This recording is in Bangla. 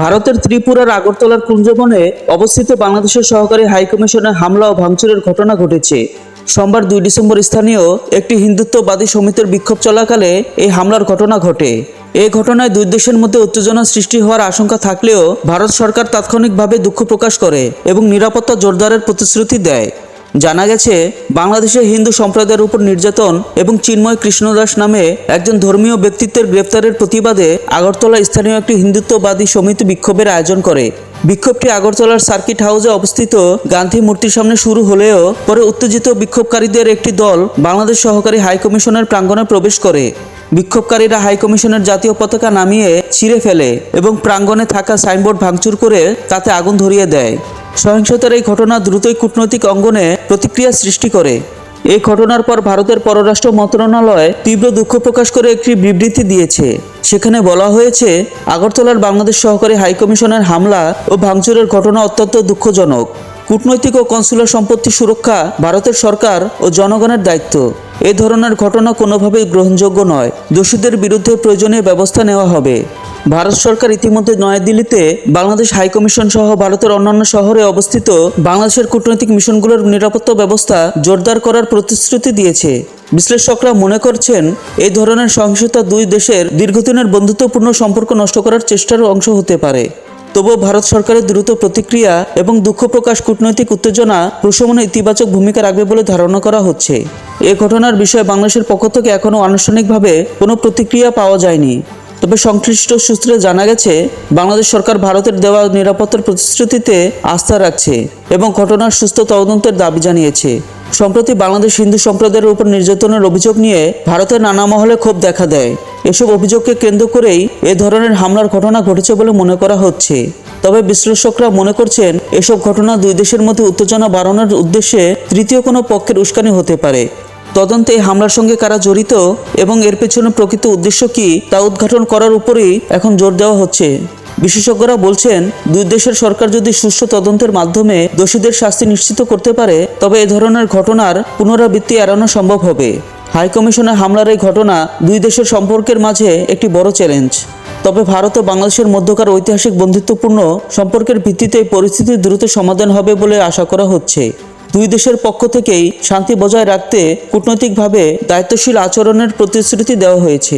ভারতের ত্রিপুরার আগরতলার কুঞ্জবনে অবস্থিত বাংলাদেশের সহকারী হাইকমিশনের হামলা ও ভাঙচুরের ঘটনা ঘটেছে। সোমবার দুই ডিসেম্বর স্থানীয় একটি হিন্দুত্ববাদী সমিতির বিক্ষোভ চলাকালে এই হামলার ঘটনা ঘটে। এ ঘটনায় দুই দেশের মধ্যে উত্তেজনা সৃষ্টি হওয়ার আশঙ্কা থাকলেও ভারত সরকার তাৎক্ষণিকভাবে দুঃখ প্রকাশ করে এবং নিরাপত্তা জোরদারের প্রতিশ্রুতি দেয়। জানা গেছে, বাংলাদেশে হিন্দু সম্প্রদায়ের উপর নির্যাতন এবং চিন্ময় কৃষ্ণদাস নামে একজন ধর্মীয় ব্যক্তিত্বের গ্রেফতারের প্রতিবাদে আগরতলা স্থানীয় একটি হিন্দুত্ববাদী সমিতি বিক্ষোভের আয়োজন করে। বিক্ষোভটি আগরতলার সার্কিট হাউসে অবস্থিত গান্ধী মূর্তির সামনে শুরু হলেও পরে উত্তেজিত বিক্ষোভকারীদের একটি দল বাংলাদেশ সহকারী হাইকমিশনের প্রাঙ্গণে প্রবেশ করে। বিক্ষোভকারীরা হাইকমিশনের জাতীয় পতাকা নামিয়ে ছিঁড়ে ফেলে এবং প্রাঙ্গণে থাকা সাইনবোর্ড ভাঙচুর করে তাতে আগুন ধরিয়ে দেয়। সহিংসতার এই ঘটনা দ্রুতই কূটনৈতিক অঙ্গনে প্রতিক্রিয়া সৃষ্টি করে। এই ঘটনার পর ভারতের পররাষ্ট্র মন্ত্রণালয় তীব্র দুঃখ প্রকাশ করে একটি বিবৃতি দিয়েছে। সেখানে বলা হয়েছে, আগরতলার বাংলাদেশ সহকারী হাইকমিশনের হামলা ও ভাঙচুরের ঘটনা অত্যন্ত দুঃখজনক। কূটনৈতিক ও কনসুলার সম্পত্তি সুরক্ষা ভারতের সরকার ও জনগণের দায়িত্ব। এ ধরনের ঘটনা কোনোভাবেই গ্রহণযোগ্য নয়। দোষীদের বিরুদ্ধে প্রয়োজনীয় ব্যবস্থা নেওয়া হবে। ভারত সরকার ইতিমধ্যে নয়াদিল্লিতে বাংলাদেশ হাইকমিশন সহ ভারতের অন্যান্য শহরে অবস্থিত বাংলাদেশের কূটনৈতিক মিশনগুলোর নিরাপত্তা ব্যবস্থা জোরদার করার প্রতিশ্রুতি দিয়েছে। বিশ্লেষকরা মনে করছেন এই ধরনের সহিংসতা দুই দেশের দীর্ঘদিনের বন্ধুত্বপূর্ণ সম্পর্ক নষ্ট করার চেষ্টার অংশ হতে পারে। তবুও ভারত সরকারের দ্রুত প্রতিক্রিয়া এবং দুঃখ প্রকাশ, কূটনৈতিক উত্তেজনা প্রশমনে ইতিবাচক ভূমিকা রাখবে বলে ধারণা করা হচ্ছে। এ ঘটনার বিষয়ে বাংলাদেশের পক্ষ থেকে এখনও আনুষ্ঠানিকভাবে কোনো প্রতিক্রিয়া পাওয়া যায়নি। তবে সংশ্লিষ্ট সূত্রে জানা গেছে, বাংলাদেশ সরকার ভারতের দেওয়া নিরাপত্তার প্রতিশ্রুতিতে আস্থা রাখছে এবং ঘটনার সুস্থ তদন্তের দাবি জানিয়েছে। সম্প্রতি বাংলাদেশ হিন্দু সম্প্রদায়ের উপর নির্যাতনের অভিযোগ নিয়ে ভারতের নানা মহলে ক্ষোভ দেখা দেয়। এসব অভিযোগকে কেন্দ্র করেই এ ধরনের হামলার ঘটনা ঘটেছে বলে মনে করা হচ্ছে। তবে বিশ্লেষকরা মনে করছেন, এসব ঘটনা দুই দেশের মধ্যে উত্তেজনা বাড়ানোর উদ্দেশ্যে তৃতীয় কোনো পক্ষের উস্কানি হতে পারে। তদন্তে হামলার সঙ্গে কারা জড়িত এবং এর পেছনে প্রকৃত উদ্দেশ্য কি তা উদ্ঘাটন করার উপরেই এখন জোর দেওয়া হচ্ছে। বিশেষজ্ঞরা বলছেন, দুই দেশের সরকার যদি সুষ্ঠু তদন্তের মাধ্যমে দোষীদের শাস্তি নিশ্চিত করতে পারে, তবে এ ধরনের ঘটনার পুনরাবৃত্তি এড়ানো সম্ভব হবে। হাইকমিশনের হামলার এই ঘটনা দুই দেশের সম্পর্কের মাঝে একটি বড় চ্যালেঞ্জ। তবে ভারত ও বাংলাদেশের মধ্যকার ঐতিহাসিক বন্ধুত্বপূর্ণ সম্পর্কের ভিত্তিতে এই পরিস্থিতির দ্রুত সমাধান হবে বলে আশা করা হচ্ছে। দুই দেশের পক্ষ থেকেই শান্তি বজায় রাখতে কূটনৈতিকভাবে দায়িত্বশীল আচরণের প্রতিশ্রুতি দেওয়া হয়েছে।